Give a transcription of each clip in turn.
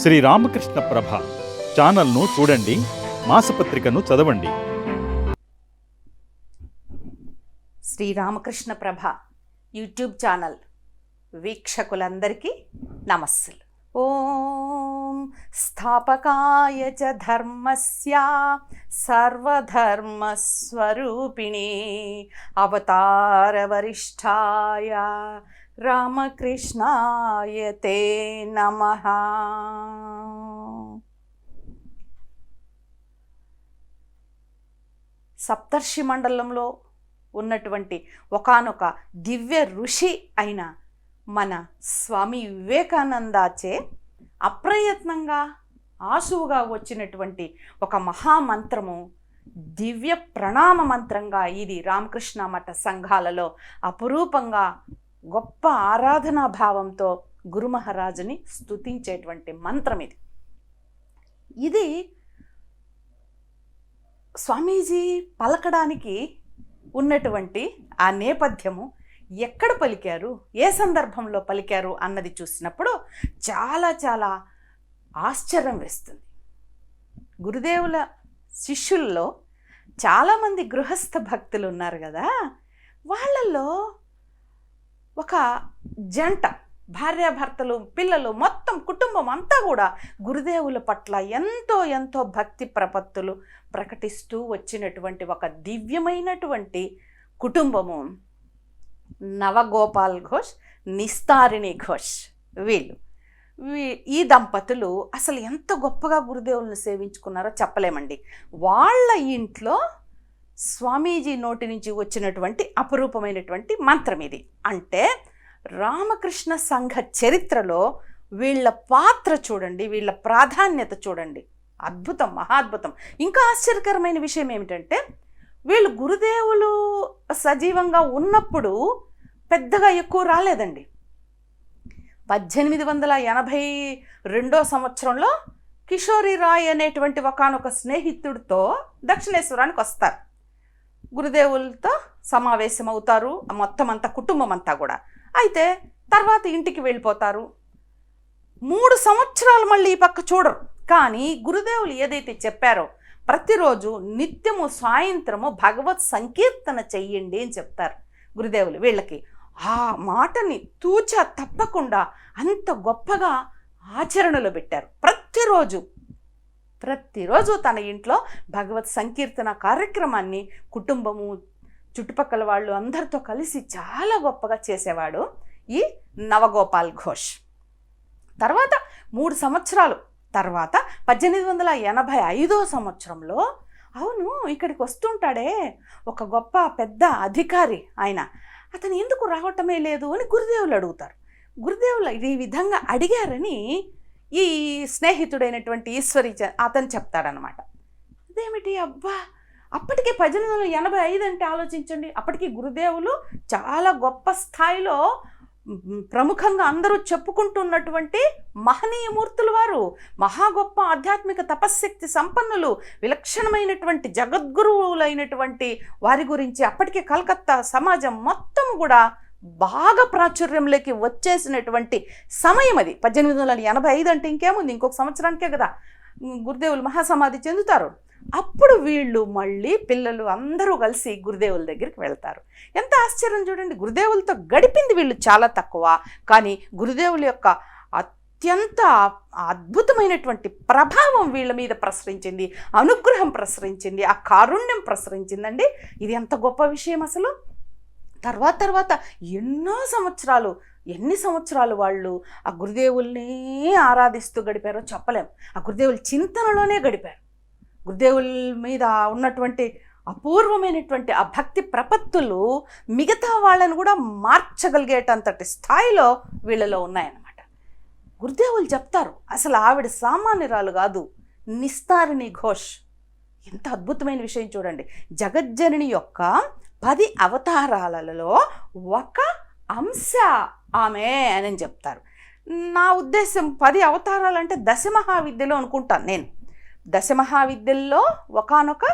శ్రీ రామకృష్ణ ప్రభ ఛానల్ను చూడండి మాసపత్రికను చదవండి. శ్రీరామకృష్ణ ప్రభ యూట్యూబ్ ఛానల్ వీక్షకులందరికీ నమస్సులు. ఓం స్థాపకాయ చ ధర్మస్య సర్వధర్మస్వరూపిణే అవతారవరిష్ఠాయ రామకృష్ణాయ తే నమ. సప్తర్షి మండలంలో ఉన్నటువంటి ఒకానొక దివ్య ఋషి అయిన మన స్వామి వివేకానందాచే అప్రయత్నంగా ఆసువుగా వచ్చినటువంటి ఒక మహామంత్రము దివ్య ప్రణామ మంత్రంగా ఇది రామకృష్ణ మఠ సంఘాలలో అపురూపంగా గొప్ప ఆరాధనా భావంతో గురు మహారాజుని మంత్రం ఇది. ఇది స్వామీజీ పలకడానికి ఉన్నటువంటి ఆ నేపథ్యము ఎక్కడ పలికారు ఏ సందర్భంలో పలికారు అన్నది చూసినప్పుడు చాలా చాలా ఆశ్చర్యం వేస్తుంది. గురుదేవుల శిష్యుల్లో చాలామంది గృహస్థ భక్తులు ఉన్నారు కదా వాళ్ళల్లో ఒక జంట భార్యాభర్తలు పిల్లలు మొత్తం కుటుంబం అంతా కూడా గురుదేవుల పట్ల ఎంతో ఎంతో భక్తి ప్రపత్తులు ప్రకటిస్తూ వచ్చినటువంటి ఒక దివ్యమైనటువంటి కుటుంబము. నవగోపాల్ ఘోష్ నిస్తారిణి ఘోష్ వీళ్ళు. ఈ దంపతులు అసలు ఎంత గొప్పగా గురుదేవులను సేవించుకున్నారో చెప్పలేమండి. వాళ్ళ ఇంట్లో స్వామీజీ నోటి నుంచి వచ్చినటువంటి అపురూపమైనటువంటి మంత్రం ఇది. అంటే రామకృష్ణ సంఘ చరిత్రలో వీళ్ళ పాత్ర చూడండి వీళ్ళ ప్రాధాన్యత చూడండి. అద్భుతం మహాద్భుతం. ఇంకా ఆశ్చర్యకరమైన విషయం ఏమిటంటే వీళ్ళు గురుదేవులు సజీవంగా ఉన్నప్పుడు పెద్దగా ఎక్కువ రాలేదండి. పద్దెనిమిది వందల ఎనభై రెండో సంవత్సరంలో కిషోరి రాయ్ అనేటువంటి ఒకనొక స్నేహితుడితో దక్షిణేశ్వరానికి వస్తారు. గురుదేవులతో సమావేశం అవుతారు మొత్తం అంతా కుటుంబం అంతా కూడా. అయితే తర్వాత ఇంటికి వెళ్ళిపోతారు. మూడు సంవత్సరాలు మళ్ళీ ఈ పక్క చూడరు. కానీ గురుదేవులు ఏదైతే చెప్పారో ప్రతిరోజు నిత్యము సాయంత్రము భగవత్ సంకీర్తన చెయ్యండి అని చెప్తారు గురుదేవులు వీళ్ళకి. ఆ మాటని తూచా తప్పకుండా అంత గొప్పగా ఆచరణలో పెట్టారు. ప్రతిరోజు ప్రతిరోజు తన ఇంట్లో భగవత్ సంకీర్తన కార్యక్రమాన్ని కుటుంబము చుట్టుపక్కల వాళ్ళు అందరితో కలిసి చాలా గొప్పగా చేసేవాడు ఈ నవగోపాల్ ఘోష్. తర్వాత మూడు సంవత్సరాలు తర్వాత పద్దెనిమిది వందల ఎనభై ఐదో సంవత్సరంలో అవును ఇక్కడికి వస్తుంటాడే ఒక గొప్ప పెద్ద అధికారి ఆయన. అతను ఎందుకు రావటమే లేదు అని గురుదేవులు అడుగుతారు. గురుదేవులు ఈ విధంగా అడిగారని ఈ స్నేహితుడైనటువంటి ఈశ్వరి అతను చెప్తాడనమాట. అదేమిటి అబ్బా? అప్పటికే పద్దెనిమిది వందల ఎనభై ఐదు అంటే ఆలోచించండి. అప్పటికి గురుదేవులు చాలా గొప్ప స్థాయిలో ప్రముఖంగా అందరూ చెప్పుకుంటున్నటువంటి మహనీయ మూర్తులు వారు. మహా గొప్ప ఆధ్యాత్మిక తపశ్శక్తి సంపన్నులు. విలక్షణమైనటువంటి జగద్గురువులైనటువంటి వారి గురించి అప్పటికే కలకత్తా సమాజం మొత్తం కూడా బాగా ప్రాచుర్యంలోకి వచ్చేసినటువంటి సమయం అది. పద్దెనిమిది వందల ఎనభై ఐదు అంటే ఇంకేముంది? ఇంకొక సంవత్సరానికే కదా. గురుదేవులు మహాసమాధి చెందుతారు. అప్పుడు వీళ్ళు మళ్ళీ పిల్లలు అందరూ కలిసి గురుదేవుల దగ్గరికి వెళ్తారు. ఎంత ఆశ్చర్యం చూడండి. గురుదేవులతో గడిపింది వీళ్ళు చాలా తక్కువ. కానీ గురుదేవుల యొక్క అత్యంత అద్భుతమైనటువంటి ప్రభావం వీళ్ళ మీద ప్రసరించింది. అనుగ్రహం ప్రసరించింది. ఆ కారుణ్యం ప్రసరించిందండి. ఇది ఎంత గొప్ప విషయం అసలు? తర్వాత తర్వాత ఎన్నో సంవత్సరాలు ఎన్ని సంవత్సరాలు వాళ్ళు ఆ గురుదేవుల్ని ఆరాధిస్తూ గడిపారో చెప్పలేం. ఆ గురుదేవుల చింతనలోనే గడిపారు. గురుదేవుల మీద ఉన్నటువంటి అపూర్వమైనటువంటి ఆ భక్తి ప్రపత్తులు మిగతా వాళ్ళని కూడా మార్చగలిగేటంతటి స్థాయిలో వీళ్ళలో ఉన్నాయన్నమాట. గురుదేవులు చెప్తారు అసలు ఆవిడ సామాన్యురాలు కాదు నిస్తారిణి ఘోష్. ఎంత అద్భుతమైన విషయం చూడండి. జగజ్జనని యొక్క పది అవతారాలలో ఒక అంశ ఆమె అని చెప్తారు. నా ఉద్దేశం పది అవతారాలంటే దశమహావిద్యలో అనుకుంటాను నేను. దశమహావిద్యల్లో ఒకానొక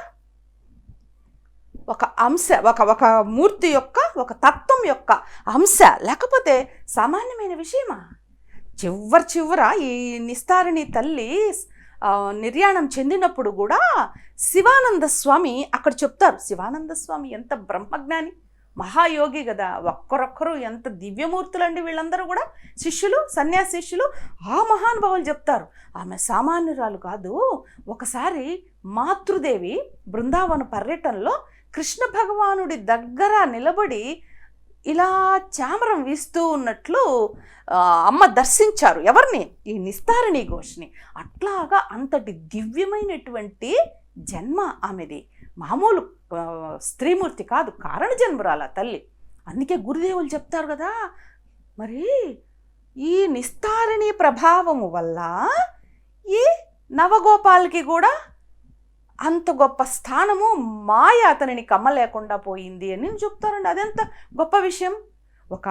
ఒక అంశ ఒక ఒక మూర్తి యొక్క ఒక తత్వం యొక్క అంశ లేకపోతే సామాన్యమైన విషయమా? చివరి చివర ఈ నిస్తారిణి తల్లి నిర్యాణం చెందినప్పుడు కూడా శివానంద స్వామి అక్కడ చెప్తారు శివానంద స్వామి ఎంత బ్రహ్మజ్ఞాని మహాయోగి కదా ఒక్కరొక్కరు ఎంత దివ్యమూర్తులండి వీళ్ళందరూ కూడా. శిష్యులు సన్యాసి శిష్యులు ఆ మహానుభావులు చెప్తారు ఆమె సామాన్యురాలు కాదు ఒకసారి మాతృదేవి బృందావన పర్యటనలో కృష్ణ భగవానుడి దగ్గర నిలబడి ఇలా చామరం వీస్తూ ఉన్నట్లు అమ్మ దర్శించారు. ఎవరిని? ఈ నిస్తారిణి ఘోష్ని. అట్లాగా అంతటి దివ్యమైనటువంటి జన్మ ఆమెది. మామూలు స్త్రీమూర్తి కాదు కారణ జన్మరాల తల్లి. అందుకే గురుదేవులు చెప్తారు కదా మరి ఈ నిస్తారిణి ప్రభావము వల్ల ఈ నవగోపాల్కి కూడా అంత గొప్ప స్థానము మాయ అతనిని కమ్మలేకుండా పోయింది అని చెప్తారండి. అదెంత గొప్ప విషయం? ఒక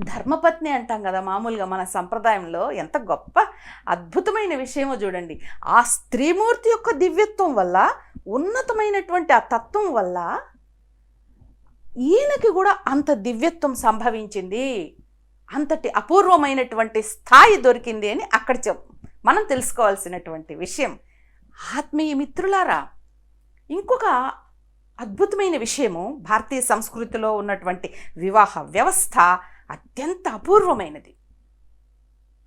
ధర్మపత్ని అంటాం కదా మామూలుగా మన సంప్రదాయంలో. ఎంత గొప్ప అద్భుతమైన విషయమో చూడండి. ఆ స్త్రీమూర్తి యొక్క దివ్యత్వం వల్ల ఉన్నతమైనటువంటి ఆ తత్వం వల్ల ఈయనకి కూడా అంత దివ్యత్వం సంభవించింది. అంతటి అపూర్వమైనటువంటి స్థాయి దొరికింది అని అక్కడ చెప్ మనం తెలుసుకోవాల్సినటువంటి విషయం. ఆత్మీయ మిత్రులారా ఇంకొక అద్భుతమైన విషయము భారతీయ సంస్కృతిలో ఉన్నటువంటి వివాహ వ్యవస్థ అత్యంత అపూర్వమైనది.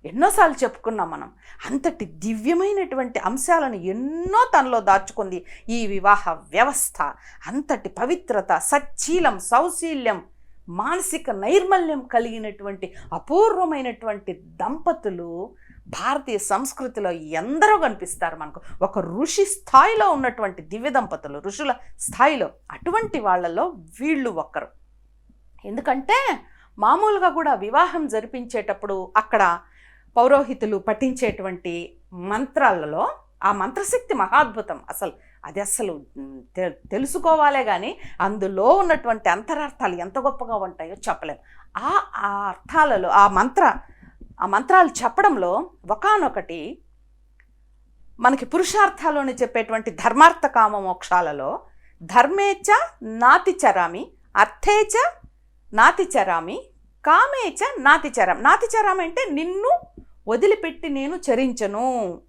ఎన్నోసార్లు చెప్పుకున్నాం మనం అంతటి దివ్యమైనటువంటి అంశాలను ఎన్నో తనలో దాచుకుంది ఈ వివాహ వ్యవస్థ. అంతటి పవిత్రత సచ్చీలం సౌశీల్యం మానసిక నైర్మల్యం కలిగినటువంటి అపూర్వమైనటువంటి దంపతులు భారతీయ సంస్కృతిలో ఎందరో కనిపిస్తారు మనకు. ఒక ఋషి స్థాయిలో ఉన్నటువంటి దివ్య దంపతులు ఋషుల స్థాయిలో అటువంటి వాళ్ళలో వీళ్ళు ఒక్కరు. ఎందుకంటే మామూలుగా కూడా వివాహం జరిపించేటప్పుడు అక్కడ పౌరోహితులు పఠించేటువంటి మంత్రాలలో ఆ మంత్రశక్తి మహాద్భుతం. అసలు అది అసలు తె- తెలుసుకోవాలే కానీ అందులో ఉన్నటువంటి అంతరార్థాలు ఎంత గొప్పగా ఉంటాయో చెప్పలేం. ఆ ఆ అర్థాలలో ఆ మంత్ర ఆ మంత్రాలు చెప్పడంలో ఒకానొకటి మనకి పురుషార్థాలను చెప్పేటువంటి ధర్మార్థ కామ మోక్షాలలో ధర్మేచ నాతి చరామి అర్థేచ నాతి చరామి కామేచ నాతి నాతిచరం నాతి అంటే నిన్ను వదిలిపెట్టి నేను చరించను.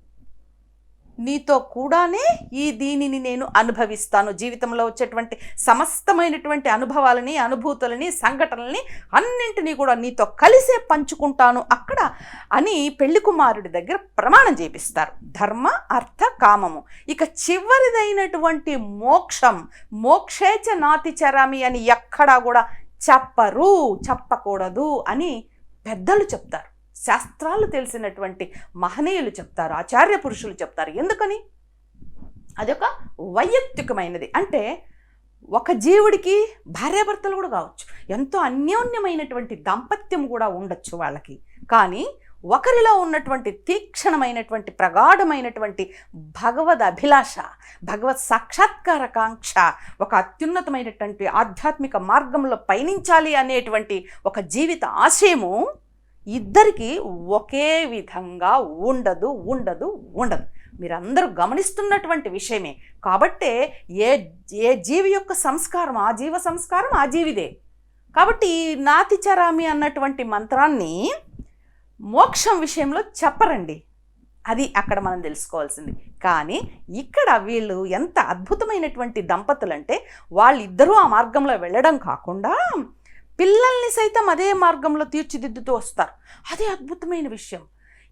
నీతో కూడానే ఈ దీనిని నేను అనుభవిస్తాను. జీవితంలో వచ్చేటువంటి సమస్తమైనటువంటి అనుభవాలని అనుభూతులని సంఘటనల్ని అన్నింటినీ కూడా నీతో కలిసే పంచుకుంటాను అక్కడ అని పెళ్ళి కుమారుడి దగ్గర ప్రమాణం చేపిస్తారు. ధర్మ అర్థ కామము. ఇక చివరిదైనటువంటి మోక్షం మోక్షేచ నాతి చరామి అని ఎక్కడా కూడా చెప్పరు చెప్పకూడదు అని పెద్దలు చెప్తారు. శాస్త్రాలు తెలిసినటువంటి మహనీయులు చెప్తారు ఆచార్య పురుషులు చెప్తారు. ఎందుకని? అదొక వైయక్తికమైనది. అంటే ఒక జీవుడికి భార్యాభర్తలు కూడా కావచ్చు. ఎంతో అన్యోన్యమైనటువంటి దాంపత్యం కూడా ఉండొచ్చు వాళ్ళకి. కానీ ఒకరిలో ఉన్నటువంటి తీక్షణమైనటువంటి ప్రగాఢమైనటువంటి భగవద్ అభిలాష భగవత్ సాక్షాత్కార కాంక్ష ఒక అత్యున్నతమైనటువంటి ఆధ్యాత్మిక మార్గంలో పయనించాలి అనేటువంటి ఒక జీవిత ఆశయము ఇద్దరికి ఒకే విధంగా ఉండదు ఉండదు ఉండదు. మీరందరూ గమనిస్తున్నటువంటి విషయమే. కాబట్టే ఏ ఏ జీవి యొక్క సంస్కారం ఆ జీవ సంస్కారం ఆ జీవిదే. కాబట్టి నాతిచరామి అన్నటువంటి మంత్రాన్ని మోక్షం విషయంలో చెప్పరండి. అది అక్కడ మనం తెలుసుకోవాల్సింది. కానీ ఇక్కడ వీళ్ళు ఎంత అద్భుతమైనటువంటి దంపతులు అంటే వాళ్ళిద్దరూ ఆ మార్గంలో వెళ్ళడం కాకుండా పిల్లల్ని సైతం అదే మార్గంలో తీర్చిదిద్దుతూ వస్తారు. అదే అద్భుతమైన విషయం.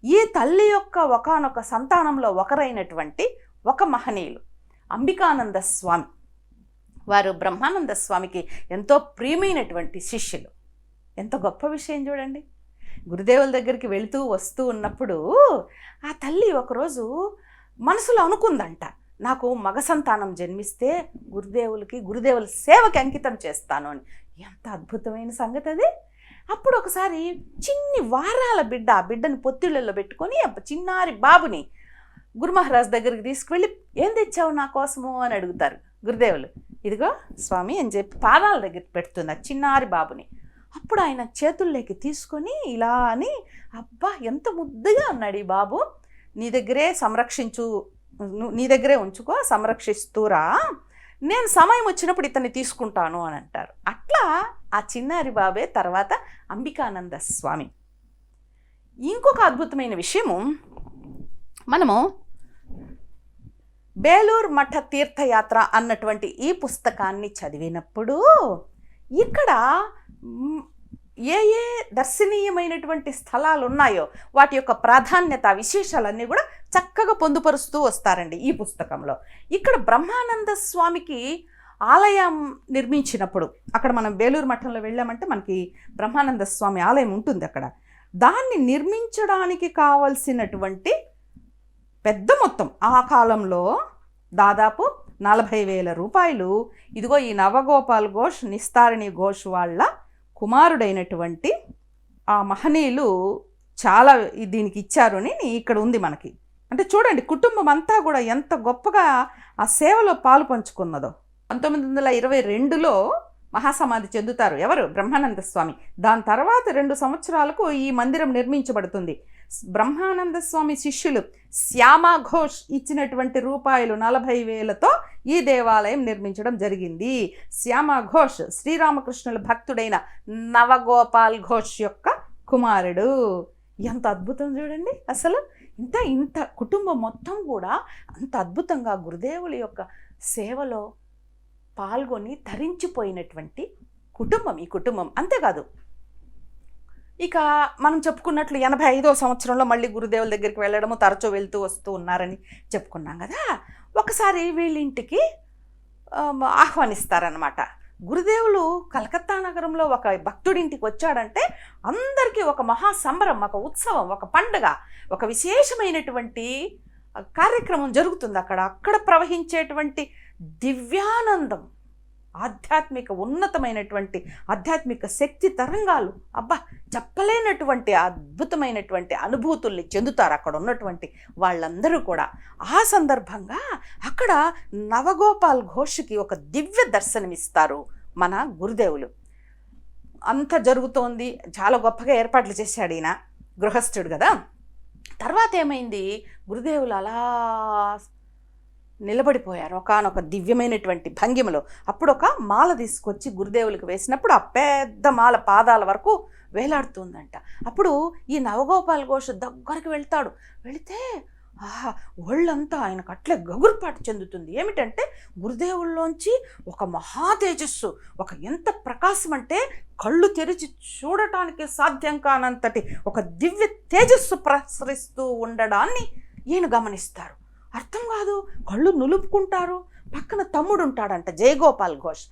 ఈ తల్లి యొక్క ఒకనొక సంతానంలో ఒకరైనటువంటి ఒక మహనీయులు అంబికానంద స్వామి. వారు బ్రహ్మానంద స్వామికి ఎంతో ప్రియమైనటువంటి శిష్యులు. ఎంత గొప్ప విషయం చూడండి. గురుదేవుల దగ్గరికి వెళుతూ వస్తూ ఉన్నప్పుడు ఆ తల్లి ఒకరోజు మనసులో అనుకుందంట నాకు మగ సంతానం జన్మిస్తే గురుదేవులకి గురుదేవుల సేవకి అంకితం చేస్తాను అని. ఎంత అద్భుతమైన సంగతి అది. అప్పుడు ఒకసారి చిన్ని వారాల బిడ్డ ఆ బిడ్డని పొత్తిళ్ళల్లో పెట్టుకొని చిన్నారి బాబుని గురుమహారాజ్ దగ్గరికి తీసుకువెళ్ళి ఏం తెచ్చావు నా కోసము? అని అడుగుతారు గురుదేవులు. ఇదిగో స్వామి అని చెప్పి పాదాల దగ్గర పెడుతుంది ఆ చిన్నారి బాబుని. అప్పుడు ఆయన చేతుల్లోకి తీసుకొని ఇలా అని అబ్బా ఎంత ముద్దుగా అన్నాడు ఈ బాబు. నీ దగ్గరే సంరక్షించు ను- నీ దగ్గరే ఉంచుకో సంరక్షిస్తూరా. నేను సమయం వచ్చినప్పుడు ఇతన్ని తీసుకుంటాను అని అంటారు. అట్లా ఆ చిన్నారి బాబే తర్వాత అంబికానంద స్వామి. ఇంకొక అద్భుతమైన విషయము. మనము బేలూర్ మఠ తీర్థయాత్ర అన్నటువంటి ఈ పుస్తకాన్ని చదివినప్పుడు ఇక్కడ ఏ ఏ దర్శనీయమైనటువంటి స్థలాలు ఉన్నాయో వాటి యొక్క ప్రాధాన్యత విశేషాలన్నీ కూడా చక్కగా పొందుపరుస్తూ వస్తారండి ఈ పుస్తకంలో. ఇక్కడ బ్రహ్మానంద స్వామికి ఆలయం నిర్మించినప్పుడు అక్కడ మనం వేలూరు మఠంలో వెళ్ళామంటే మనకి బ్రహ్మానంద స్వామి ఆలయం ఉంటుంది అక్కడ. దాన్ని నిర్మించడానికి కావలసినటువంటి పెద్ద మొత్తం ఆ కాలంలో దాదాపు నలభై వేల రూపాయలు. ఇదిగో ఈ నవగోపాల్ ఘోష్ నిస్తారిణి ఘోష్ వాళ్ళ కుమారుడైనటువంటి ఆ మహనీయులు చాలా దీనికి ఇచ్చారని ఇక్కడ ఉంది మనకి. అంటే చూడండి కుటుంబం అంతా కూడా ఎంత గొప్పగా ఆ సేవలో పాలు పంచుకున్నదో. పంతొమ్మిది వందల ఇరవై రెండులో మహాసమాధి చెందుతారు ఎవరు? బ్రహ్మానంద స్వామి. దాని తర్వాత రెండు సంవత్సరాలకు ఈ మందిరం నిర్మించబడుతుంది. బ్రహ్మానంద స్వామి శిష్యులు శ్యామ ఘోష్ ఇచ్చినటువంటి రూపాయలు నలభై వేలతో ఈ దేవాలయం నిర్మించడం జరిగింది. శ్యామ ఘోష్ శ్రీరామకృష్ణుల భక్తుడైన నవగోపాల్ ఘోష్ యొక్క కుమారుడు. ఎంత అద్భుతం చూడండి. అసలు ఇంత ఇంత కుటుంబం మొత్తం కూడా అంత అద్భుతంగా గురుదేవుల యొక్క సేవలో పాల్గొని తరించిపోయినటువంటి కుటుంబం ఈ కుటుంబం. అంతేకాదు ఇక మనం చెప్పుకున్నట్లు ఎనభై ఐదో సంవత్సరంలో మళ్ళీ గురుదేవుల దగ్గరికి వెళ్ళడము తరచూ వెళ్తూ వస్తూ ఉన్నారని చెప్పుకున్నాం కదా. ఒకసారి వీళ్ళింటికి ఆహ్వానిస్తారనమాట గురుదేవులు కలకత్తా నగరంలో ఒక భక్తుడింటికి వచ్చాడంటే అందరికీ ఒక మహా సంబరం ఒక ఉత్సవం ఒక పండుగ ఒక విశేషమైనటువంటి కార్యక్రమం జరుగుతుంది అక్కడ. అక్కడ ప్రవహించేటువంటి దివ్యానందం. ఆధ్యాత్మిక ఉన్నతమైనటువంటి ఆధ్యాత్మిక శక్తి తరంగాలు అబ్బా చెప్పలేనటువంటి అద్భుతమైనటువంటి అనుభూతుల్ని చెందుతారు అక్కడ ఉన్నటువంటి వాళ్ళందరూ కూడా. ఆ సందర్భంగా అక్కడ నవగోపాల్ ఘోష్కి ఒక దివ్య దర్శనమిస్తారు మన గురుదేవులు. అంత జరుగుతోంది చాలా గొప్పగా ఏర్పాట్లు చేశాడు ఈయన గృహస్థుడు కదా. తర్వాత ఏమైంది? గురుదేవులు అలా నిలబడిపోయారు. ఒకనొక దివ్యమైనటువంటి భంగిమలో. అప్పుడు ఒక మాల తీసుకొచ్చి గురుదేవులకు వేసినప్పుడు ఆ పెద్ద మాల పాదాల వరకు వేలాడుతుందంట. అప్పుడు ఈ నవగోపాల్ ఘోష్ దగ్గరికి వెళ్తాడు. వెళితే ఆహా ఒళ్ళంతా ఆయనకు అట్లే గగురుపాటు చెందుతుంది. ఏమిటంటే గురుదేవుల్లోంచి ఒక మహా తేజస్సు ఒక ఎంత ప్రకాశం అంటే కళ్ళు తెరిచి చూడటానికి సాధ్యం కానంతటి ఒక దివ్య తేజస్సు ప్రసరిస్తూ ఉండడాన్ని ఈయన గమనిస్తారు. అర్థం కాదు. కళ్ళు నులుపుకుంటారు. పక్కన తమ్ముడు ఉంటాడంట జయగోపాల్ ఘోష్.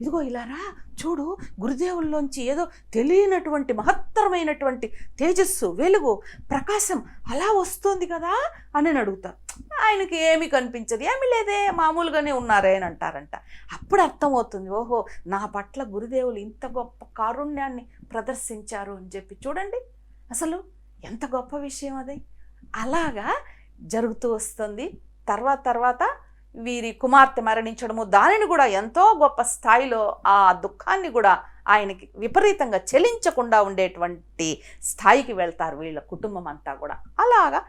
ఇదిగో ఇలారా చూడు గురుదేవుల్లోంచి ఏదో తెలియనటువంటి మహత్తరమైనటువంటి తేజస్సు వెలుగు ప్రకాశం అలా వస్తుంది కదా అని అడుగుతా. ఆయనకి ఏమి కనిపించదు. ఏమీ లేదే. మామూలుగానే ఉన్నారే అని అంటారంట. అప్పుడు అర్థమవుతుంది. ఓహో నా పట్ల గురుదేవులు ఇంత గొప్ప కారుణ్యాన్ని ప్రదర్శించారు అని చెప్పి. చూడండి. అసలు ఎంత గొప్ప విషయం అది. అలాగా జరుగుతూ వస్తుంది. తర్వాత తర్వాత వీరి కుమార్తె మరణించడము దానిని కూడా ఎంతో గొప్ప స్థాయిలో ఆ దుఃఖాన్ని కూడా ఆయనకి విపరీతంగా చెలించకుండా ఉండేటువంటి స్థాయికి వెళ్తారు వీళ్ళ కుటుంబం అంతా కూడా. అలాగా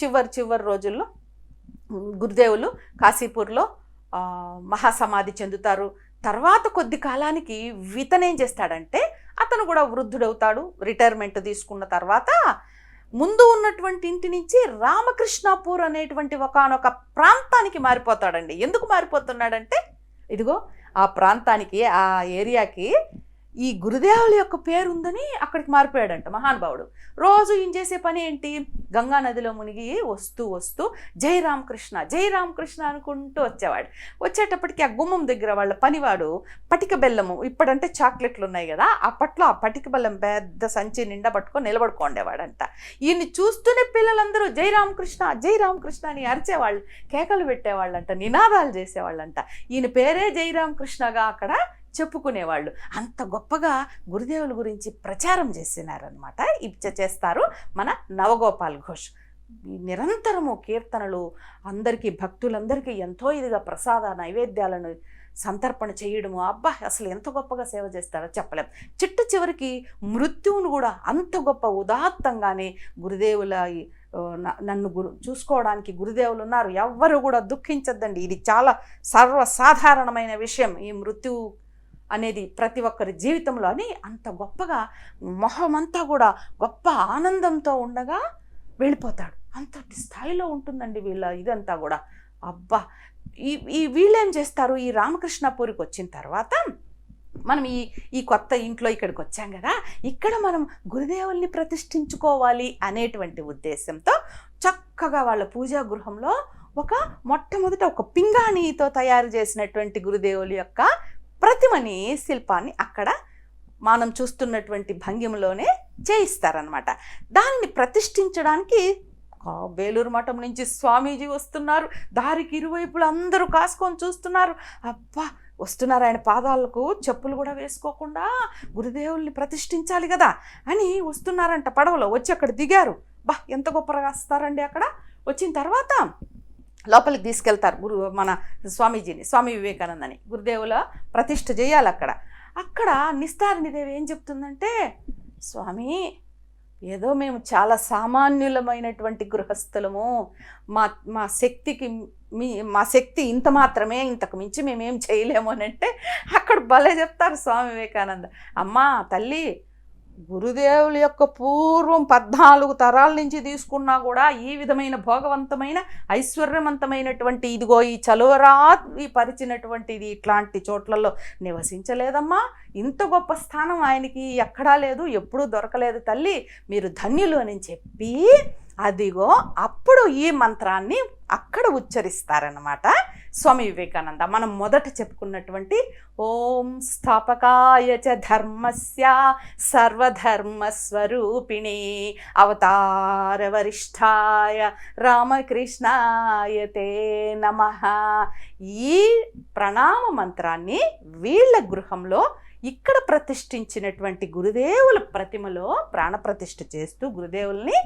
చివరి చివరి రోజుల్లో గురుదేవులు కాశీపూర్లో మహాసమాధి చెందుతారు. తర్వాత కొద్ది కాలానికి వితనేం చేస్తాడంటే అతను కూడా వృద్ధుడవుతాడు. రిటైర్మెంట్ తీసుకున్న తర్వాత ముందు ఉన్నటువంటి ఇంటి నుంచి రామకృష్ణాపూర్ అనేటువంటి ఒకానొక ప్రాంతానికి మారిపోతాడండి. ఎందుకు మారిపోతున్నాడంటే ఇదిగో ఆ ప్రాంతానికి ఆ ఏరియాకి ఈ గురుదేవుల యొక్క పేరు ఉందని అక్కడికి మారిపోయాడంట మహానుభావుడు. రోజు ఈయన చేసే పని ఏంటి? గంగా నదిలో మునిగి వస్తూ వస్తూ జై రామకృష్ణ జై రామకృష్ణ అనుకుంటూ వచ్చేవాడు. వచ్చేటప్పటికి ఆ గుమ్మం దగ్గర వాళ్ళ పనివాడు పటిక బెల్లము ఇప్పుడంటే చాక్లెట్లు ఉన్నాయి కదా అప్పట్లో ఆ పటిక బెల్లం పెద్ద సంచి నిండా పట్టుకొని నిలబడుకోండేవాడంట ఈయన్ని చూస్తూనే పిల్లలందరూ జై రామకృష్ణ జై రామకృష్ణ అని అరిచేవాళ్ళు కేకలు పెట్టేవాళ్ళంట నినాదాలు చేసేవాళ్ళంట. ఈయన పేరే జై రామకృష్ణగా అక్కడ చెప్పుకునేవాళ్ళు. అంత గొప్పగా గురుదేవుల గురించి ప్రచారం చేసినారనమాట ఇచ్చ చేస్తారు మన నవగోపాల్ ఘోష్. ఈ నిరంతరము కీర్తనలు అందరికీ భక్తులందరికీ ఎంతో ఇదిగా ప్రసాద నైవేద్యాలను సంతర్పణ చేయడము. అబ్బా అసలు ఎంత గొప్పగా సేవ చేస్తారో చెప్పలేం. చిట్ట చివరికి మృత్యువును కూడా అంత గొప్ప ఉదాత్తంగానే గురుదేవుల నన్ను గురు చూసుకోవడానికి గురుదేవులు ఉన్నారు. ఎవ్వరు కూడా దుఃఖించద్దండి. ఇది చాలా సర్వసాధారణమైన విషయం. ఈ మృత్యు అనేది ప్రతి ఒక్కరి జీవితంలో అని అంత గొప్పగా మొహమంతా కూడా గొప్ప ఆనందంతో ఉండగా వెళ్ళిపోతాడు. అంతటి స్థాయిలో ఉంటుందండి వీళ్ళ ఇదంతా కూడా. అబ్బా! ఈ ఈ వీళ్ళేం చేస్తారు? ఈ రామకృష్ణపూరికి వచ్చిన తర్వాత మనం ఈ ఈ కొత్త ఇంట్లో ఇక్కడికి వచ్చాం కదా ఇక్కడ మనం గురుదేవుల్ని ప్రతిష్ఠించుకోవాలి అనేటువంటి ఉద్దేశంతో చక్కగా వాళ్ళ పూజా గృహంలో ఒక మొట్టమొదట ఒక పింగాణితో తయారు చేసినటువంటి గురుదేవుల యొక్క ప్రతిమని శిల్పాన్ని అక్కడ మనం చూస్తున్నటువంటి భంగిమలోనే చేయిస్తారనమాట దానిని ప్రతిష్ఠించడానికి వేలూరు మఠం నుంచి స్వామీజీ వస్తున్నారు. దారికి ఇరువైపులు అందరూ కాసుకొని చూస్తున్నారు. అబ్బా వస్తున్నారు ఆయన పాదాలకు చెప్పులు కూడా వేసుకోకుండా గురుదేవుల్ని ప్రతిష్ఠించాలి కదా అని వస్తున్నారంట పడవలో. వచ్చి అక్కడ దిగారు. బా ఎంత గొప్పగా వస్తారండి అక్కడ? వచ్చిన తర్వాత లోపలికి తీసుకెళ్తారు గురు మన స్వామీజీని స్వామి వివేకానందని. గురుదేవుల ప్రతిష్ఠ చేయాలి అక్కడ. అక్కడ నిస్తారిణిదేవి ఏం చెప్తుందంటే స్వామి ఏదో మేము చాలా సామాన్యులమైనటువంటి గృహస్థులము. మా మా శక్తికి మీ మా శక్తి ఇంత మాత్రమే ఇంతకు మించి మేమేం చేయలేము అని అంటే అక్కడ భలే చెప్తారు స్వామి వివేకానంద. అమ్మా తల్లి గురుదేవుల యొక్క పూర్వం పద్నాలుగు తరాల నుంచి తీసుకున్నా కూడా ఈ విధమైన భోగవంతమైన ఐశ్వర్యవంతమైనటువంటి ఇదిగో ఈ చలువరాత్రి పరిచినటువంటిది ఇట్లాంటి చోట్లలో నివసించలేదమ్మా. ఇంత గొప్ప స్థానం ఆయనకి ఎక్కడా లేదు ఎప్పుడూ దొరకలేదు తల్లి. మీరు ధన్యులు అని చెప్పి అదిగో అప్పుడు ఈ మంత్రాన్ని అక్కడ ఉచ్చరిస్తారనమాట స్వామి వివేకానంద మనం మొదట చెప్పుకున్నటువంటి ఓం స్థాపకాయ చ ధర్మస్య సర్వధర్మస్వరూపిణి అవతార వరిష్ఠాయ రామకృష్ణాయ తే నమ. ఈ ప్రణామ మంత్రాన్ని వీళ్ళ గృహంలో ఇక్కడ ప్రతిష్ఠించినటువంటి గురుదేవుల ప్రతిమలో ప్రాణప్రతిష్ఠ చేస్తూ గురుదేవుల్ని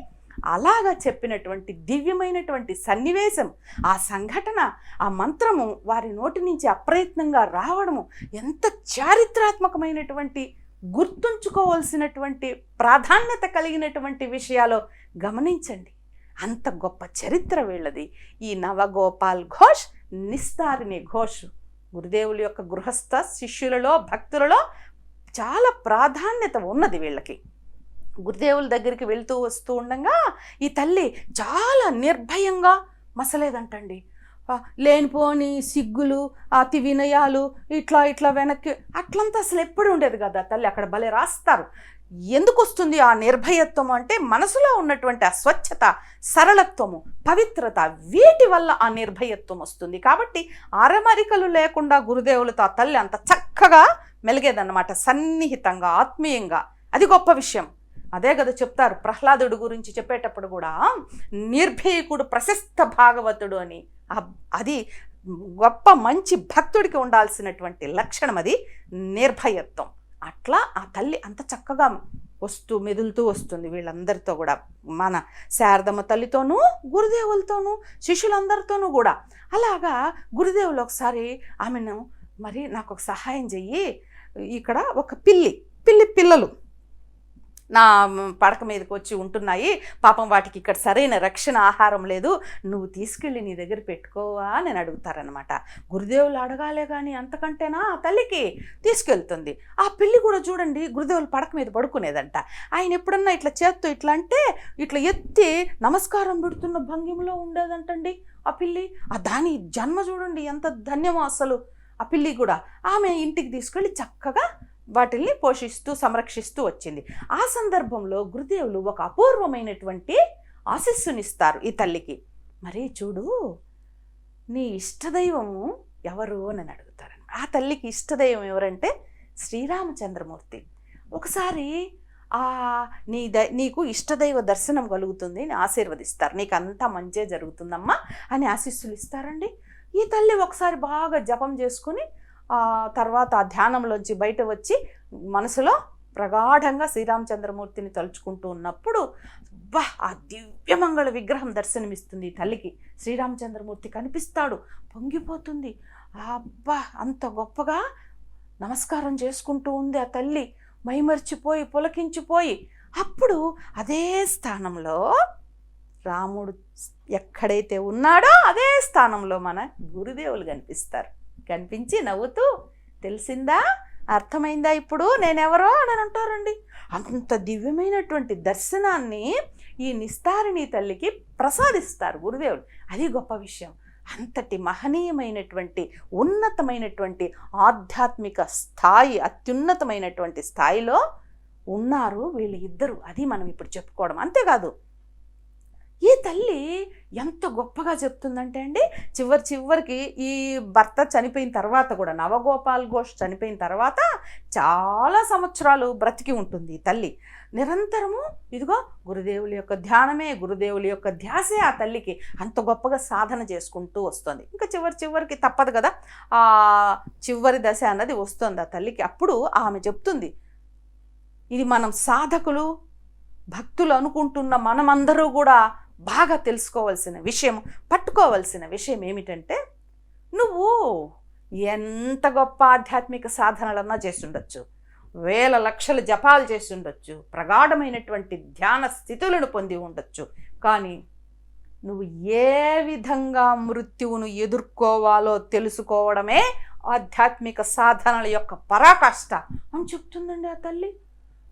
అలాగా చెప్పినటువంటి దివ్యమైనటువంటి సన్నివేశం ఆ సంఘటన ఆ మంత్రము వారి నోటి నుంచి అప్రయత్నంగా రావడము ఎంత చారిత్రాత్మకమైనటువంటి గుర్తుంచుకోవాల్సినటువంటి ప్రాధాన్యత కలిగినటువంటి విషయాలు గమనించండి. అంత గొప్ప చరిత్ర వీళ్ళది. ఈ నవగోపాల్ ఘోష్ నిస్తారిణి ఘోష్. గురుదేవుల యొక్క గృహస్థ శిష్యులలో భక్తులలో చాలా ప్రాధాన్యత ఉన్నది వీళ్ళకి. గురుదేవుల దగ్గరికి వెళ్తూ వస్తూ ఉండగా ఈ తల్లి చాలా నిర్భయంగా మసలేదంటండి. లేనిపోని సిగ్గులు అతి వినయాలు ఇట్లా ఇట్లా వెనక్కి అట్లంతా అసలు ఎప్పుడు ఉండేది కదా తల్లి? అక్కడ భలే రాస్తారు. ఎందుకు వస్తుంది ఆ నిర్భయత్వం అంటే మనసులో ఉన్నటువంటి ఆ స్వచ్ఛత సరళత్వము పవిత్రత వీటి వల్ల ఆ నిర్భయత్వం వస్తుంది. కాబట్టి అరమరికలు లేకుండా గురుదేవులతో ఆ తల్లి అంత చక్కగా మెలిగేదన్నమాట. సన్నిహితంగా ఆత్మీయంగా. అది గొప్ప విషయం. అదే కదా చెప్తారు ప్రహ్లాదుడు గురించి చెప్పేటప్పుడు కూడా నిర్భీకుడు ప్రశస్త భాగవతుడు అని. అది గొప్ప మంచి భక్తుడికి ఉండాల్సినటువంటి లక్షణం అది నిర్భయత్వం. అట్లా ఆ తల్లి అంత చక్కగా వస్తూ మెదులుతూ వస్తుంది వీళ్ళందరితో కూడా. మన శారదమ్మ తల్లితోనూ గురుదేవులతోనూ శిష్యులందరితోనూ కూడా. అలాగా గురుదేవులు ఒకసారి ఆమెను మరి నాకు ఒక సహాయం చెయ్యి. ఇక్కడ ఒక పిల్లి పిల్లి పిల్లలు నా పడక మీదకి వచ్చి ఉంటున్నాయి. పాపం వాటికి ఇక్కడ సరైన రక్షణ ఆహారం లేదు. నువ్వు తీసుకెళ్ళి నీ దగ్గర పెట్టుకోవా నేను అడుగుతారనమాట గురుదేవులు అడగాలే కానీ అంతకంటేనా ఆ తల్లికి తీసుకెళ్తుంది. ఆ పిల్లి కూడా చూడండి గురుదేవులు పడక మీద పడుకునేదంట. ఆయన ఎప్పుడన్నా ఇట్లా చేత్తో ఇట్లా అంటే ఇట్లా ఎత్తి నమస్కారం పెడుతున్న భంగిమలో ఉండేదంటండి ఆ పిల్లి. ఆ దాని జన్మ చూడండి ఎంత ధన్యమో అసలు. ఆ పిల్లి కూడా ఆమె ఇంటికి తీసుకెళ్ళి చక్కగా వాటిల్ని పోషిస్తూ సంరక్షిస్తూ వచ్చింది. ఆ సందర్భంలో గురుదేవులు ఒక అపూర్వమైనటువంటి ఆశస్సునిస్తారు ఈ తల్లికి. మరి చూడు నీ ఇష్టదైవము ఎవరు? అని అడుగుతారు ఆ తల్లికి ఇష్టదైవం ఎవరంటే శ్రీరామచంద్రమూర్తి. ఒకసారి ఆ నీ ద నీకు ఇష్టదైవ దర్శనం కలుగుతుంది అని ఆశీర్వదిస్తారు నీకు అంతా మంచే జరుగుతుందమ్మా అని ఆశీస్సులు ఇస్తారండి. ఈ తల్లి ఒకసారి బాగా జపం చేసుకుని తర్వాత ఆ ధ్యానంలోంచి బయట వచ్చి మనసులో ప్రగాఢంగా శ్రీరామచంద్రమూర్తిని తలుచుకుంటూ ఉన్నప్పుడు బా ఆ దివ్యమంగళ విగ్రహం దర్శనమిస్తుంది తల్లికి. శ్రీరామచంద్రమూర్తి కనిపిస్తాడు పొంగిపోతుంది. అబ్బా! అంత గొప్పగా నమస్కారం చేసుకుంటూ ఉంది ఆ తల్లి. మైమర్చిపోయి పులకించిపోయి. అప్పుడు అదే స్థానంలో రాముడు ఎక్కడైతే ఉన్నాడో అదే స్థానంలో మన గురుదేవులు కనిపిస్తారు. కనిపించి నవ్వుతూ తెలిసిందా? అర్థమైందా ఇప్పుడు? నేనెవరో? అని అంటారండి. అంత దివ్యమైనటువంటి దర్శనాన్ని ఈ నిస్తారిణి తల్లికి ప్రసాదిస్తారు గురుదేవుడు. అది గొప్ప విషయం. అంతటి మహనీయమైనటువంటి ఉన్నతమైనటువంటి ఆధ్యాత్మిక స్థాయి అత్యున్నతమైనటువంటి స్థాయిలో ఉన్నారు వీళ్ళు ఇద్దరు అది మనం ఇప్పుడు చెప్పుకోవడం. అంతేకాదు ఈ తల్లి ఎంత గొప్పగా చెప్తుందంటే అండి చివరి చివరికి ఈ భర్త చనిపోయిన తర్వాత కూడా నవగోపాల్ ఘోష్ చనిపోయిన తర్వాత చాలా సంవత్సరాలు బ్రతికి ఉంటుంది ఈ తల్లి. నిరంతరము ఇదిగో గురుదేవుల యొక్క ధ్యానమే గురుదేవుల యొక్క ధ్యాసే ఆ తల్లికి అంత గొప్పగా సాధన చేసుకుంటూ వస్తుంది. ఇంకా చివరి చివరికి తప్పదు కదా ఆ చివరి దశ అన్నది వస్తుంది ఆ తల్లికి. అప్పుడు ఆమె చెప్తుంది ఇది మనం సాధకులు భక్తులు అనుకుంటున్న మనమందరూ కూడా బాగా తెలుసుకోవాల్సిన విషయం పట్టుకోవాల్సిన విషయం ఏమిటంటే నువ్వు ఎంత గొప్ప ఆధ్యాత్మిక సాధనలన్నా చేస్తుండొచ్చు. వేల లక్షల జపాలు చేసి ఉండొచ్చు ప్రగాఢమైనటువంటి ధ్యాన స్థితులను పొంది ఉండొచ్చు. కానీ నువ్వు ఏ విధంగా మృత్యువును ఎదుర్కోవాలో తెలుసుకోవడమే ఆధ్యాత్మిక సాధనల యొక్క పరాకాష్ట అని చెప్తుందండి ఆ తల్లి.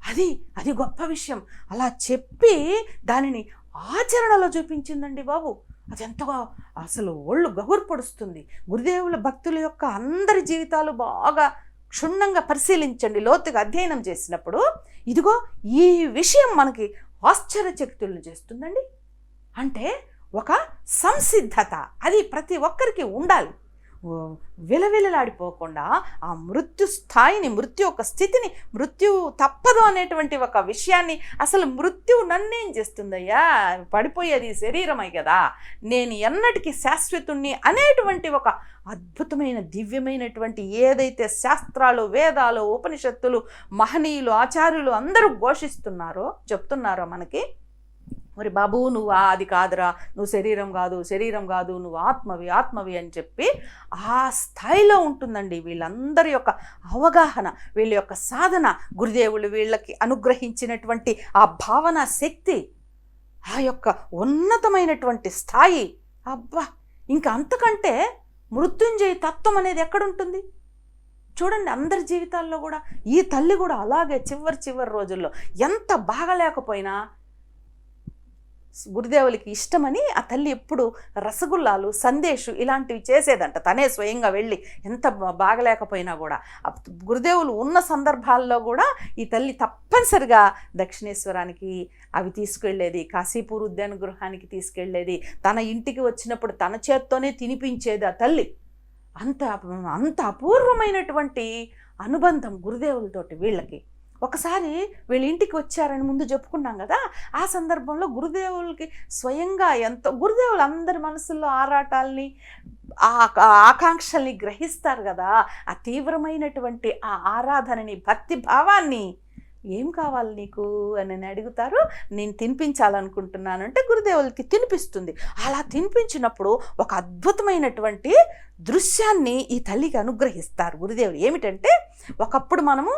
అది అది గొప్ప విషయం. అలా చెప్పి దానిని ఆచరణలో చూపించిందండి బాబు. అది ఎంతగా అసలు ఒళ్ళు గగుర్పడుస్తుంది గురుదేవుల భక్తుల యొక్క అందరి జీవితాలు బాగా క్షుణ్ణంగా పరిశీలించండి. లోతుగా అధ్యయనం చేసినప్పుడు ఇదిగో ఈ విషయం మనకి ఆశ్చర్యచక్తులను చేస్తుందండి. అంటే ఒక సంసిద్ధత. అది ప్రతి ఒక్కరికి ఉండాలి. విలవిలలాడిపోకుండా ఆ మృత్యు స్థాయిని మృత్యు యొక్క స్థితిని మృత్యు తప్పదు అనేటువంటి ఒక విషయాన్ని అసలు మృత్యువు నన్నేం చేస్తుందయ్యా? పడిపోయేది శరీరమై కదా. నేను ఎన్నటికీ శాశ్వతుణ్ణి అనేటువంటి ఒక అద్భుతమైన దివ్యమైనటువంటి ఏదైతే శాస్త్రాలు వేదాలు ఉపనిషత్తులు మహనీయులు ఆచార్యులు అందరూ ఘోషిస్తున్నారో చెప్తున్నారో మనకి మరి బాబు నువ్వు అది కాదురా నువ్వు శరీరం కాదు శరీరం కాదు నువ్వు ఆత్మవి ఆత్మవి అని చెప్పి ఆ స్థాయిలో ఉంటుందండి వీళ్ళందరి యొక్క అవగాహన వీళ్ళ యొక్క సాధన. గురుదేవులు వీళ్ళకి అనుగ్రహించినటువంటి ఆ భావన శక్తి ఆ యొక్క ఉన్నతమైనటువంటి స్థాయి. అబ్బా! ఇంకా అంతకంటే మృత్యుంజయ తత్వం అనేది ఎక్కడుంటుంది? చూడండి అందరి జీవితాల్లో కూడా ఈ తల్లి కూడా అలాగే చివరి చివరి రోజుల్లో ఎంత బాగలేకపోయినా గురుదేవులకి ఇష్టమని ఆ తల్లి ఎప్పుడు రసగుల్లాలు సందేశు ఇలాంటివి చేసేదంట. తనే స్వయంగా వెళ్ళి ఎంత బాగలేకపోయినా కూడా. గురుదేవులు ఉన్న సందర్భాల్లో కూడా ఈ తల్లి తప్పనిసరిగా దక్షిణేశ్వరానికి అవి తీసుకెళ్ళేది కాశీపూర్ ఉద్యాన గృహానికి తీసుకెళ్ళేది తన ఇంటికి వచ్చినప్పుడు తన చేత్తోనే తినిపించేది ఆ తల్లి. అంత అంత అపూర్వమైనటువంటి అనుబంధం గురుదేవులతోటి వీళ్ళకి. ఒకసారి వీళ్ళ ఇంటికి వచ్చారని ముందు చెప్పుకున్నాం కదా ఆ సందర్భంలో గురుదేవులకి స్వయంగా ఎంతో గురుదేవులు అందరి మనసుల్లో ఆరాటాల్ని ఆ ఆకాంక్షల్ని గ్రహిస్తారు కదా ఆ తీవ్రమైనటువంటి ఆ ఆరాధనని భక్తి భావాన్ని ఏం కావాలి నీకు అని అడుగుతారు. నేను తినిపించాలనుకుంటున్నాను అంటే గురుదేవులకి తినిపిస్తుంది. అలా తినిపించినప్పుడు ఒక అద్భుతమైనటువంటి దృశ్యాన్ని ఈ తల్లికి అనుగ్రహిస్తారు. గురుదేవులు ఏమిటంటే ఒకప్పుడు మనము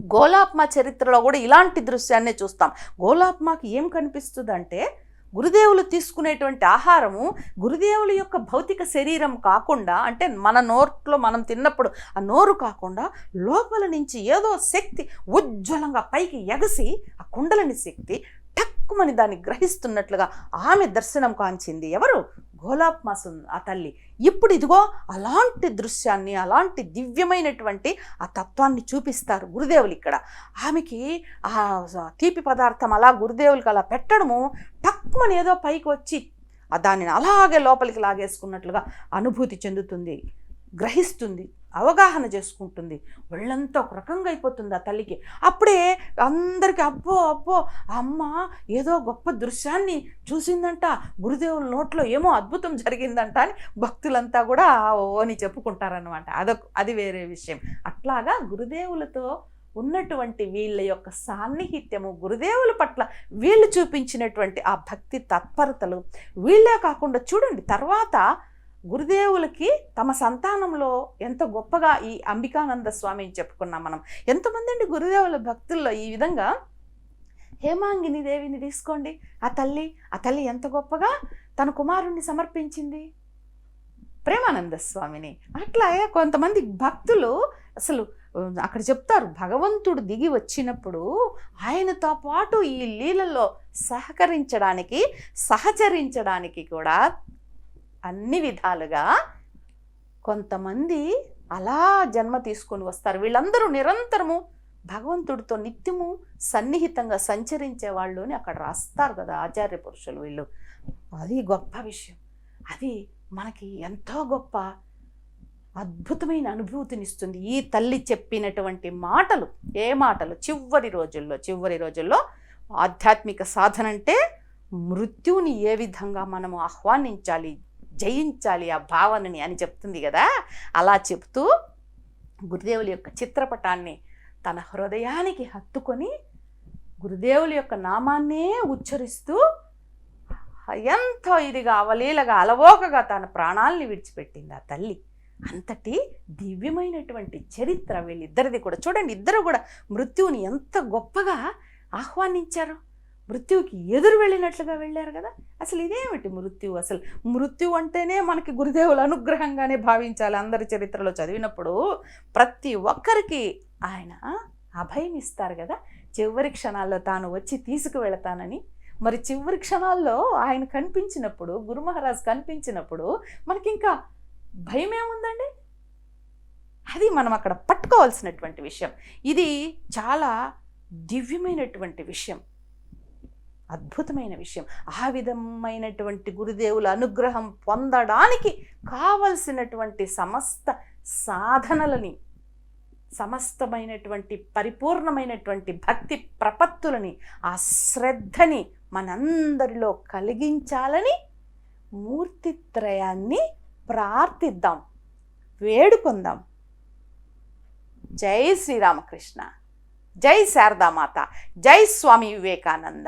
గోలాప్మ చరిత్రలో కూడా ఇలాంటి దృశ్యాన్నే చూస్తాం. గోలాప్మకి ఏం కనిపిస్తుందంటే గురుదేవులు తీసుకునేటువంటి ఆహారము గురుదేవుల యొక్క భౌతిక శరీరం కాకుండా అంటే మన నోట్లో మనం తిన్నప్పుడు ఆ నోరు కాకుండా లోపల నుంచి ఏదో శక్తి ఉజ్వలంగా పైకి ఎగసి ఆ కుండలని శక్తి టక్కుమని దాన్ని గ్రహిస్తున్నట్లుగా ఆమె దర్శనం కాంచింది. ఎవరు? గోలాప్ గోలాప్మాసు ఆ తల్లి. ఇప్పుడు ఇదిగో అలాంటి దృశ్యాన్ని అలాంటి దివ్యమైనటువంటి ఆ తత్వాన్ని చూపిస్తారు గురుదేవులు ఇక్కడ. ఆమెకి ఆ తీపి పదార్థం అలా గురుదేవులకి అలా పెట్టడము టక్కుమని ఏదో పైకి వచ్చి ఆ దానిని అలాగే లోపలికి లాగేసుకున్నట్లుగా అనుభూతి చెందుతుంది గ్రహిస్తుంది. అవగాహన చేసుకుంటుంది. ఒళ్ళంతా ఒక రకంగా అయిపోతుంది ఆ తల్లికి. అప్పుడే అందరికీ అబ్బో అబ్బో అమ్మ ఏదో గొప్ప దృశ్యాన్ని చూసిందంట. గురుదేవుల నోట్లో ఏమో అద్భుతం జరిగిందంట అని భక్తులంతా కూడా ఓ అని చెప్పుకుంటారనమాట అదొక అది వేరే విషయం. అట్లాగా గురుదేవులతో ఉన్నటువంటి వీళ్ళ యొక్క సాన్నిహిత్యము గురుదేవుల పట్ల వీళ్ళు చూపించినటువంటి ఆ భక్తి తత్పరతలు వీళ్ళే కాకుండా చూడండి తర్వాత గురుదేవులకి తమ సంతానంలో ఎంత గొప్పగా ఈ అంబికానంద స్వామిని చెప్పుకున్నాం మనం. ఎంతమంది అండి గురుదేవుల భక్తుల్లో ఈ విధంగా హేమాంగిని దేవిని తీసుకోండి. ఆ తల్లి ఆ తల్లి ఎంత గొప్పగా తన కుమారుణ్ణి సమర్పించింది? ప్రేమానంద స్వామిని. అట్లాగే కొంతమంది భక్తులు అసలు అక్కడ చెప్తారు భగవంతుడు దిగి వచ్చినప్పుడు ఆయనతో పాటు ఈ లీలలో సహకరించడానికి సహచరించడానికి కూడా అన్ని విధాలుగా కొంతమంది అలా జన్మ తీసుకొని వస్తారు. వీళ్ళందరూ నిరంతరము భగవంతుడితో నిత్యము సన్నిహితంగా సంచరించే వాళ్ళు అని అక్కడ రాస్తారు కదా ఆచార్య పురుషులు వీళ్ళు. అది గొప్ప విషయం. అది మనకి ఎంతో గొప్ప అద్భుతమైన అనుభూతినిస్తుంది ఈ తల్లి చెప్పినటువంటి మాటలు ఏ మాటలు? చివరి రోజుల్లో చివరి రోజుల్లో ఆధ్యాత్మిక సాధన అంటే మృత్యువుని ఏ విధంగా మనము ఆహ్వానించాలి? జయించాలి ఆ భావనని అని చెప్తుంది కదా. అలా చెప్తూ గురుదేవుల యొక్క చిత్రపటాన్ని తన హృదయానికి హత్తుకొని గురుదేవుల యొక్క నామాన్నే ఉచ్చరిస్తూ ఎంతో ఇదిగా అవలీలగా అలవోకగా తన ప్రాణాల్ని విడిచిపెట్టింది ఆ తల్లి. అంతటి దివ్యమైనటువంటి చరిత్ర వీళ్ళిద్దరిది కూడా. చూడండి ఇద్దరు కూడా మృత్యువుని ఎంత గొప్పగా ఆహ్వానించారు. మృత్యువుకి ఎదురు వెళ్ళినట్లుగా వెళ్ళారు కదా? అసలు ఇదేమిటి మృత్యువు? అసలు మృత్యు అంటేనే మనకి గురుదేవుల అనుగ్రహంగానే భావించాలి అందరి చరిత్రలో చదివినప్పుడు. ప్రతి ఒక్కరికి ఆయన అభయం ఇస్తారు కదా? చివరి క్షణాల్లో తాను వచ్చి తీసుకువెళతానని. మరి చివరి క్షణాల్లో ఆయన కనిపించినప్పుడు గురు మహారాజ్ కనిపించినప్పుడు మనకి ఇంకా భయం ఏముందండి అది మనం అక్కడ పట్టుకోవాల్సినటువంటి విషయం. ఇది చాలా దివ్యమైనటువంటి విషయం. అద్భుతమైన విషయం. ఆ విధమైనటువంటి గురుదేవుల అనుగ్రహం పొందడానికి కావలసినటువంటి సమస్త సాధనలని సమస్తమైనటువంటి పరిపూర్ణమైనటువంటి భక్తి ప్రపత్తులని ఆ శ్రద్ధని మనందరిలో కలిగించాలని మూర్తిత్రయాన్ని ప్రార్థిద్దాం వేడుకుందాం. జై శ్రీరామకృష్ణ. జై శారదామాత. జై స్వామి వివేకానంద.